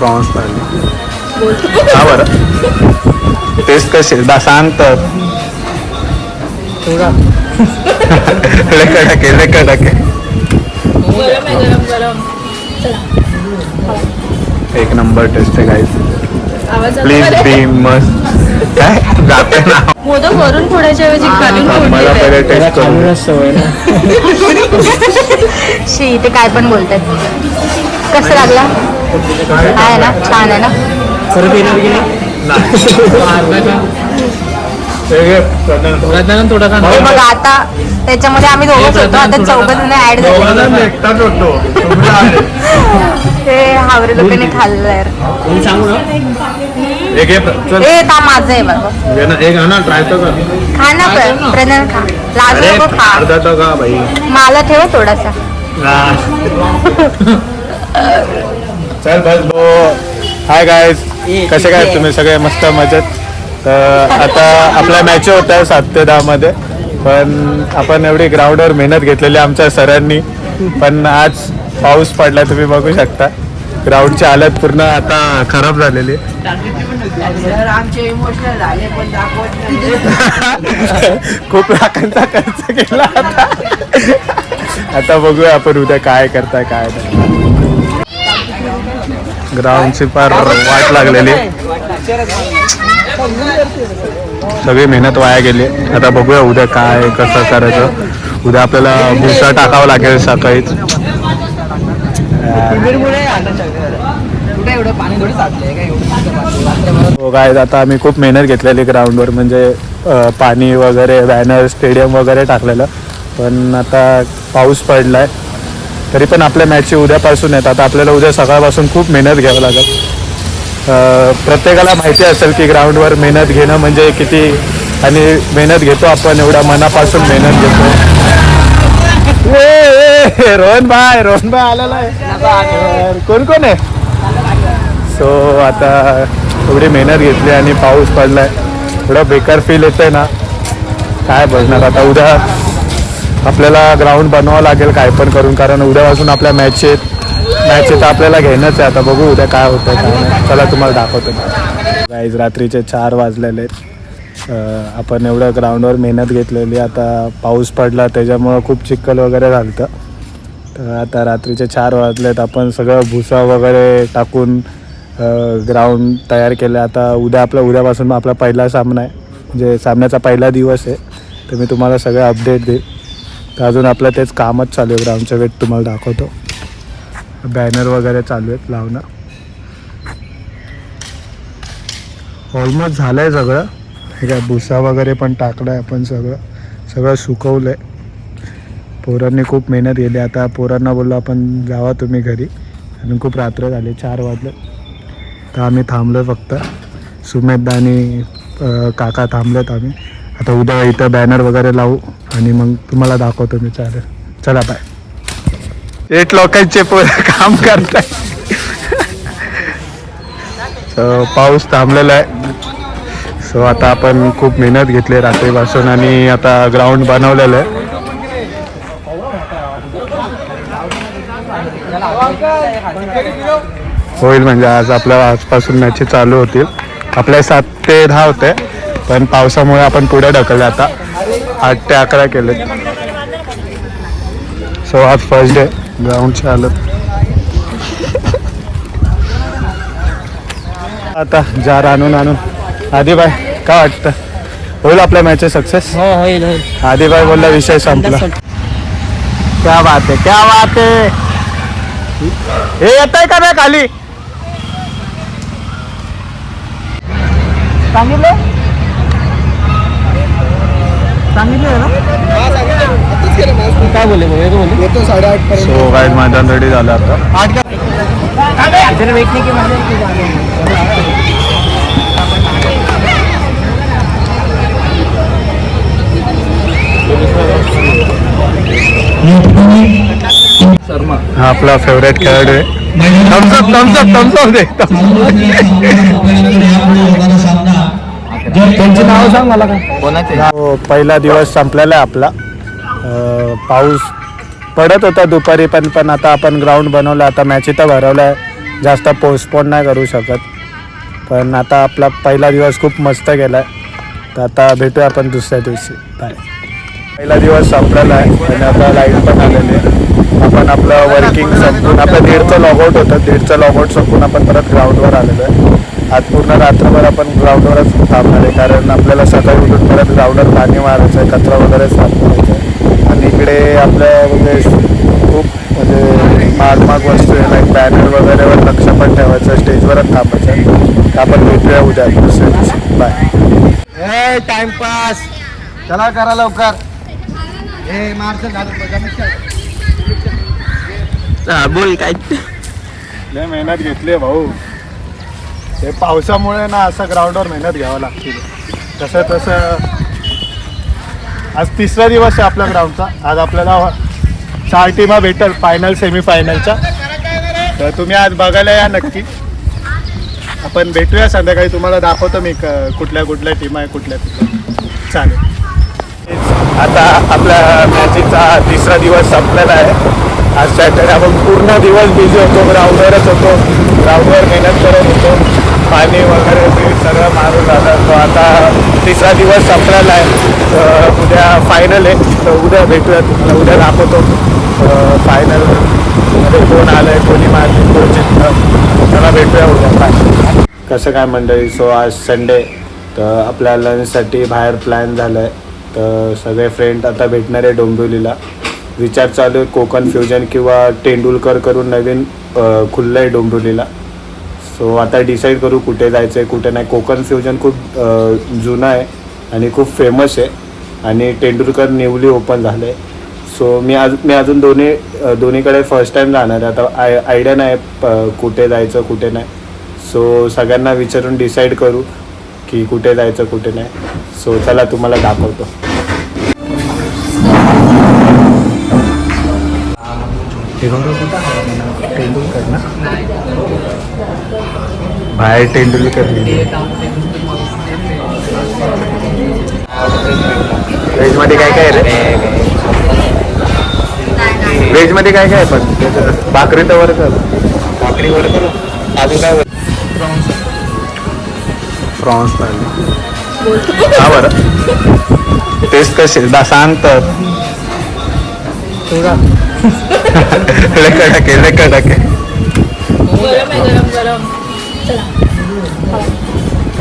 Prawns थाली हा बरं? Taste कशी आहे? दा सांग तर. आहे गरम गरम. एक नंबर टेस्ट आहे आला प्लीज? बी मस्त. काय? जाते ना. मोदक वरून फोडायच्या ऐवजी खालून मला पहिले टेस्ट करून सवय शी ते काय पण बोलतात कसं लागला? आहे ना? छान आहे ना? परत येणार की हे बघा आता त्याच्यामध्ये आम्ही दोघंच होतो आता चौघ जण ऍड झाले. ते हावरे लोकांनी खाल्लं यार ए ता माझं आहे बाबा घे ना, एक आणा ट्राय तर कर. खा ना प्रणव खा. लाजू नको खा. का मला ठेव थोडासा. चल बस बो हाय गायज कसे काय तुम्ही सगळे मस्त मजेत? तर आता आपल्या मॅच होत आहे सात ते दहा मध्ये. पण आपण एवढी ग्राउंडवर मेहनत घेतलेली आमच्या सरांनी. पण आज पाऊस पडला तुम्ही बघू शकता. ग्राउंडची हालत पूर्ण आता खराब झालेली खूप लाखांचा खर्च केला आता. आता बघूया आपण उद्या काय करताय काय नाही. ग्राउंडची फार वाट लागलेली. सगळी मेहनत वाया गेली. आता बघूया उद्या काय कसं करायचं. उद्या आपल्याला भुसा टाकावं लागेल सकाळीच. हो काय आता आम्ही खूप मेहनत घेतलेली ग्राउंडवर म्हणजे पाणी वगैरे बॅनर स्टेडियम वगैरे टाकलेलं. पण आता पाऊस पडलाय. तरी पण आपल्या मॅचची उद्यापासून आहेत. आता आपल्याला उद्या सकाळपासून खूप मेहनत घ्यावं लागेल. प्रत्येकाला माहिती असेल की ग्राउंडवर मेहनत घेणं म्हणजे किती आणि मेहनत घेतो आपण एवढ्या मनापासून मेहनत घेतो. रोहन भाई रोहन भाई आलेला आहे. कोण कोण आहे? सो आता एवढी मेहनत घेतली आणि पाऊस पडलाय. एवढं बेकार फील येतंय ना. काय बघणार आता उद्या आपल्याला ग्राउंड बनवावं लागेल काय पण करून कारण उद्यापासून आपल्या मॅच आहेत. मॅच तर आपल्याला घेणंच आहे आता. बघू उद्या काय होतं काय नाही. चला तुम्हाला दाखवतो. गाईज रात्रीचे चार वाजलेले आहेत. आपण एवढं ग्राउंडवर मेहनत घेतलेली. आता पाऊस पडला त्याच्यामुळं खूप चिखल वगैरे झालं तर आता रात्रीचे चार वाजलेत. आपण सगळं भुसा वगैरे टाकून ग्राउंड तयार केलं. आता उद्या आपला उद्यापासून आपला पहिला सामना आहे. म्हणजे सामन्याचा पहिला दिवस आहे. तर मी तुम्हाला सगळं अपडेट देईल. तर अजून आपलं तेच कामच चालू आहे. ग्राउंडच्या वेट तुम्हाला दाखवतो. बॅनर वगैरे चालू आहेत लावणं ऑलमोस्ट झालं आहे सगळं. हे काय भुसा वगैरे पण टाकलं आहे आपण सगळं. सगळं सुकवलं आहे पोरांनी खूप मेहनत केली. आता पोरांना बोललो आपण जावा तुम्ही घरी. आणि खूप रात्र झाले चार वाजले. तर आम्ही थांबलो फक्त. सुमेधदा आणि काका थांबलेत आम्ही. आता उद्या इथं बॅनर वगैरे लावू. आणि मग तुम्हाला दाखवतो मी चालेल. चला बाय एट लोकांचे पोरं काम करताय. सो पाऊस थांबलेला आहे. सो आता आपण खूप मेहनत घेतली रात्रीपासून आणि आता ग्राउंड बनवलेलं आहे. होईल म्हणजे आज आपल्या आजपासून मॅचेस चालू होतील. आपल्या सात ते दहा होते पण पावसामुळे आपण पुढे ढकलले आता. आठ ते अकरा केले सो आज फर्स्ट डे ग्राउंडची हालत आता. जार आणून आणून. आदिबाई काय वाटतं? होईल आपल्या मॅचेस सक्सेस हो होईल होईल. आदिबाई बोलला विषय संपला. क्या बात आहे क्या बात आहे हे येत आहे का नाही खाली? सांगितलं? सांगितलं ना? काय बोलले भाऊ बोलले? येतो साडेआठ सो काय मैदान रेडी झालं आता. आठ का तेरे वेट नहीं की म्हणजे हा आपला फेवरेट खेळाडू आहे. थम्सअप थम्सअप थम्सअप दे त्यांची नाव सांग मला काय हो, पहिला दिवस संपलेला आहे आपला. अं, पाऊस पडत होता दुपारी पण पण आता आपण ग्राउंड बनवलं. आता मॅच इथं भरवलं आहे. जास्त पोस्टपोन नाही करू शकत. पण आता आपला पहिला दिवस खूप मस्त गेला आहे तर आता भेटूया आपण दुसऱ्या दिवशी. बाय पहिला दिवस संपलेला आहे. आणि आता लाइट पण आलेली आहे. आपण आपलं वर्किंग संपून आपलं दीडचं लॉगआउट होतं. दीडचं लॉगआउट संपून आपण परत ग्राउंडवर आलेलो आहे. आज पूर्ण रात्रभर आपण ग्राउंडवरच थांबणार आहे. कारण आपल्याला सकाळी उठून परत ग्राउंडवर पाणी मारायचं आहे कचरा वगैरे साफ करायचा आहे आणि इकडे आपल्या म्हणजे खूप म्हणजे मागमाग वस्तू आहे लाईक बॅनर वगैरेवर लक्ष पण ठेवायचं स्टेजवरच थांबायचं आहे. तर आपण भेटूया उद्या. दुसऱ्या दिवशी बाय टाइमपास चला करा लवकर. मार्च बोल काय? लय मेहनत घेतली भाऊ. ते पावसामुळे ना असं ग्राउंडवर मेहनत घ्यावं लागते तसं तसं. आज तिसरा दिवस आहे आपल्या ग्राउंडचा आज आपल्याला चार टीमा भेटेल फायनल सेमीफायनलच्या तर तुम्ही आज बघायला या नक्की. आपण भेटूया संध्याकाळी. तुम्हाला दाखवतो मी क- कुठल्या कुठल्या टीम आहे कुठल्या कुठल्या चालेल. आता आपल्या मॅचचा तिसरा दिवस संपलेला आहे. आज सॅटर्डे आपण पूर्ण दिवस बिझी होतो ग्राउंडवरच होतो. ग्राउंडवर मेहनत करत होतो. पाणी वगैरे ते सगळं मारून झालं तो आता तिसरा दिवस संपलेला आहे. तर उद्या फायनल आहे. तर उद्या भेटूया उद्या दाखवतो. फायनलमध्ये कोण आलं आहे कोणी मारली कोण जिंकलं. त्याला भेटूया उद्या. काय कसं काय मंडळी? सो आज संडे तर आपल्या लंचसाठी बाहेर प्लॅन झालं आहे तर सगळे फ्रेंड आता भेटणार आहे डोंबिवलीला. विचार चालू आहे. कोकण फ्युजन किंवा तेंडुलकर करून नवीन खुललं आहे डोंबिवलीला. सो आता डिसाईड करू कुठे जायचं आहे कुठे नाही. कोकण फ्युजन खूप जुनं आहे आणि खूप फेमस आहे. आणि तेंडुलकर न्यूली ओपन झालं आहे सो मी आज मी अजून दोन्ही दोन्हीकडे फर्स्ट टाईम जाणार आहे. आता आय आयडिया नाही प- कुठे जायचं कुठे नाही. सो सगळ्यांना विचारून डिसाईड करू की कुठे जायचं कुठे नाही. सो चला तुम्हाला दाखवतो. तेंडुलकर ना? बाहेर तेंडुलकर व्हेजमध्ये काय काय आहे रे? व्हेजमध्ये काय काय आहे पण? भाकरी तर वर कर भाकरी वर कर अजून काय प्रॉन्स हा बरं. टेस्ट कशी? दा सांग तर. लय कडक आहे लय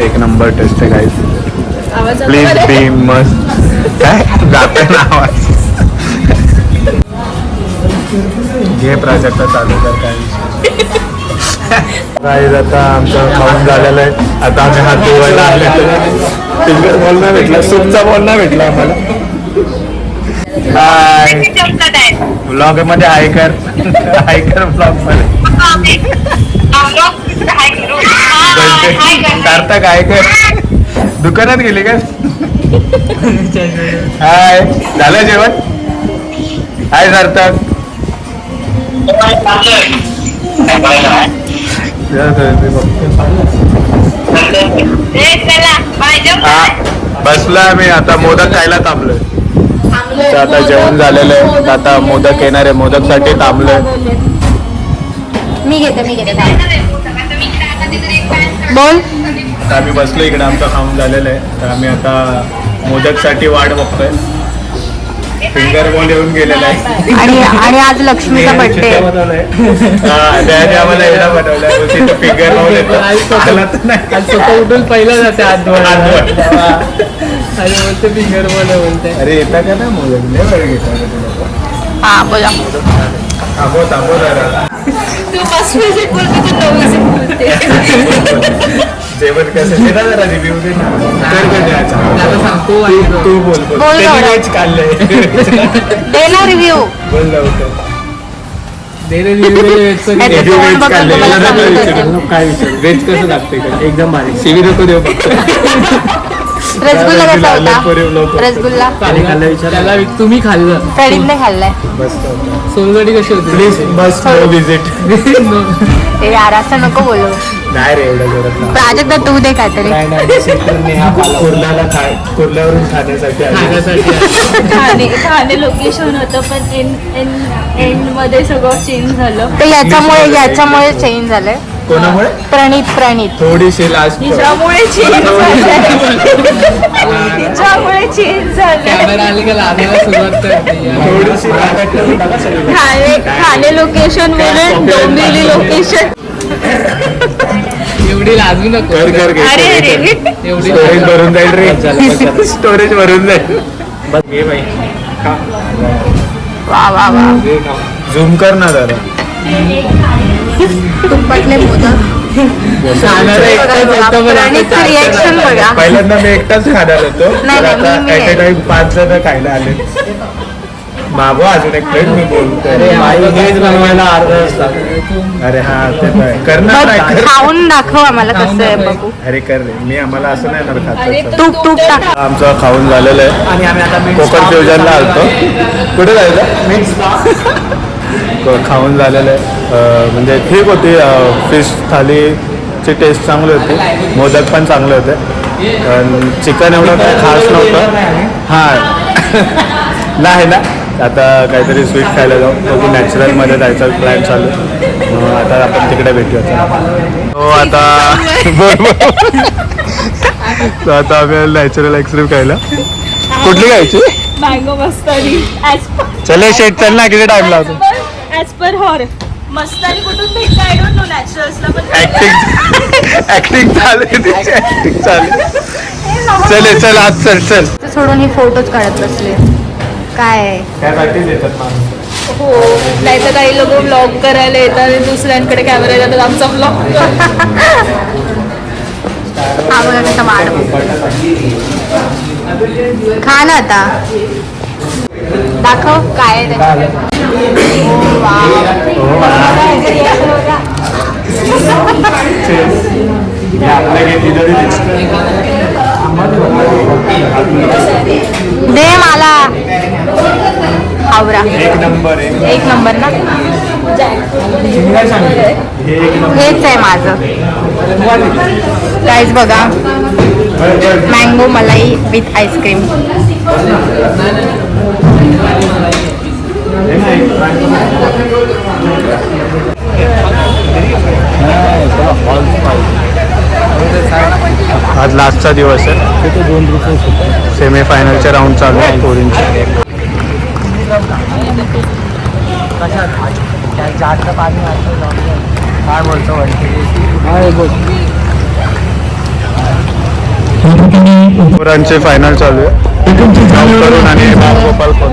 एक नंबर टेस्ट आहे गाईज आवाज प्लीज बी मस्त काय जाते ना आवाज. घे प्राजक्ता चालू कर काय गाईज आता आमचं खाऊन झालेलं आहे. आता आम्ही हात धुवायला आले. फिंगर बॉल नाही भेटला सूपचा बॉल नाही भेटला आम्हाला. हाय ब्लॉगमध्ये हाय कर. हाय कर ब्लॉगमध्ये. करता काय कर दुकानात गेली का? हाय झालं जेवण? हाय सार्थक. हा बसलो आम्ही. आता मोदक खायला थांबलोय. आता जेवण झालेलं आहे. आता मोदक येणार आहे. मोदकसाठी थांबलोय. मी घेते मी घेते. बोल. तर आम्ही बसलो इकडे आमचं खाऊन झालेलं आहे. तर आम्ही आता मोदकसाठी वाट बघतोय. फिंगर बॉल येऊन गेलेला आहे. आणि आणि आज लक्ष्मीचा बर्थडे हा, आम्हाला एवढा बनवलाय. तिथं फिंगर बॉल येतो. नाही. आज उठून पहिला जाते. आणि बोलते फिंगर बोल बोलते. अरे येता का ना मोदक? लय वेळ घेता रे तुला. हा बोला. थांबव थांबव जरा तू पाच विजिट बोलते तू बोलते. जेवण कसं? दे ना जरा रिव्ह्यू दे ना. कर का द्यायचा आता सांगतो आणि तू तू बोल बोल. बोल त्यांनी गौरव. व्हेज खाल्लंय. दे ना रिव्ह्यू बोल लवकर दे रे review दे रे, वेजचं याचं दे. Heavy तोंड veg बघून खाल्लंय. तुम्हाला याला काय सांगत विचारू? असेल. काय विचार? वेज कसं लागते का एकदम भारी. शिवी नको देऊ फक्त. रसगुल्ला कसा होता. रसगुल्ला. त्याला तुम्ही खाल्लं. प्रदीपने खाल्लाय. सोलगडी कशी होती? प्लीज बस नो विजिट यार असं नको बोलू. नाही रे एवढं करत नाही. प्राजक्ता तू दे काहीतरी. कुर्ल्याला खाय कुर्ल्यावरून खाण्यासाठी. ठाणे ठाणे लोकेशन होतं पण एन एन एंडमध्ये सगळं चेंज झालं. ते याच्यामुळे याच्यामुळे चेंज झालंय. कोणामुळे? प्रणित प्रणित. थोडीशी लास्ट तिच्यामुळे चेंज तिच्यामुळे चेंज कॅमेरा आली का लागायला सुरुवात करते थोडीशी ठाणे ठाणे लोकेशन वरून डोंबिवली लोकेशन एवढी लाजू नको. कर कर घे अरे अरे. एवढी स्टोरेज भरून जाईल रे. स्टोरेज भरून जाईल. घे बाई. वा वा वा. झूम कर ना जरा. तुपातले मोदक बघा. पहिल्यांदा मी एकटाच खाणार होतो. नाही, तर नाही, आता मी- मी ऍट आहे. अ टाइम पाच जण खायला आले. मागो अजून एक प्लेट मी बोलतो अरे हेच बनवायला अर्धा तास लागतो. अरे हा ते काय. कर बघ. खाऊन दाखव आम्हाला खाऊन कसं आहे दाखव. बघू. अरे कर रे. मी आम्हाला असं नाही ना खात तूप तूप टाक. आमचं खाऊन झालेलं आहे. आणि आम्ही आता कोकण फ्युजनला आलतो. कुठे जायचं? क- खाऊन झालेलं आहे. म्हणजे ठीक होती फिश थालीची टेस्ट चांगली होती. मोदक पण चांगले होते. चिकन एवढं काय खास नव्हतं. हां. नाही ना. आता काहीतरी स्वीट खायला जाऊ. बघू नॅचरलमध्ये जायचा प्लॅन चालू आता आपण तिकडे भेटूया. हो आता बरोबर आता आम्ही नॅचरल आईस्क्रीम खायला. कुठली खायची? मँगो मस्तानी. चले शेट चल ना किती टाइम लावतो ऍज पर हॉर मस्तानी कुठून भेटतं आय डोंट नो नॅचरल्सला पण ऍक्टिंग ऍक्टिंग चालू आहे तिची. ऍक्टिंग चालू चले चल आज चल चल. सोडून हे फोटोच काढत बसले. काय? येतात माणूस? हो. नाही तर काही लोक ब्लॉग करायला येतात आणि दुसऱ्यांकडे कॅमेरा येतात. आमचा ब्लॉग हा बघा कसा वाढ खा ना आता. दाखव काय. दे मला. आवरा. एक नंबर एक नंबर ना? हेच आहे माझं. गाईज बघा. मँगो मलाई विथ आईस्क्रीम आज लास्टचा दिवस आहे. सेमी फायनलचे राऊंड चालू आहे. पोरींचे जास्त पाणी काय बोलतो पोरांचे फायनल चालू आहे. जॉब करून आणि बाप गोपाल कोण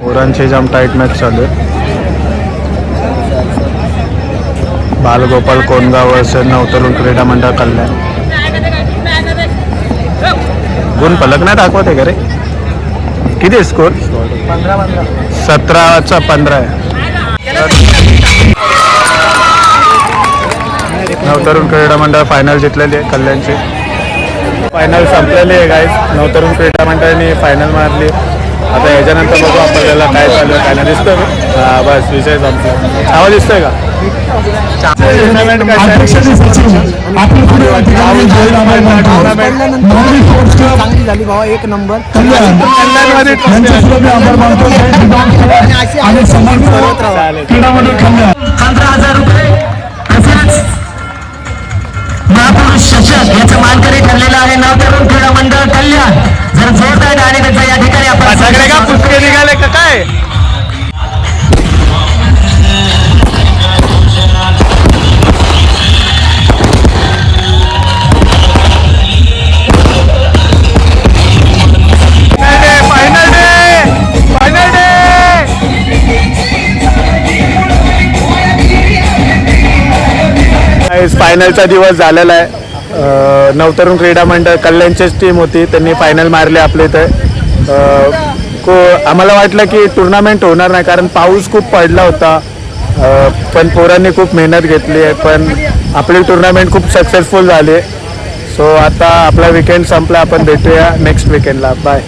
पोरांचे जाम टाईट मॅच चालू आहे. बालगोपाल कोणगाव असेल नवतरुण क्रीडा मंडळ कल्याण. कोण पलक नाही दाखवते का रे? किती स्कोर सतराचा पंधरा आहे. नवतरुण क्रीडा मंडळ फायनल जिंकलेली आहे कल्याणची. फायनल संपलेली आहे गाईज नवतरुण क्रीडा मंडळाने फायनल मारली. आता याच्यानंतर बघू आपल्याला काय चालू आहे काय नाही? हा बस विषय संपला आवाज दिसतोय का? चांगली झाली भावा एक नंबर. महापुरुष शशक याचं मानकरी ठरलेलं आहे नवतरुण क्रीडा मंडळ कल्याण. जर जोरदार गाडी त्याचा या ठिकाणी आपण सगळे का पुस्तके काय फायनलचा दिवस झालेला आहे. नवतरुण क्रीडा मंडळ कल्याणचीच टीम होती. त्यांनी फायनल मारले आपले इथे. को आम्हाला वाटलं की टुर्नामेंट होणार नाही कारण पाऊस खूप पडला होता. पण पोरांनी खूप मेहनत घेतली आहे पण आपली टुर्नामेंट खूप सक्सेसफुल झाली सो आता आपला विकेंड संपला आपण भेटूया नेक्स्ट विकेंडला बाय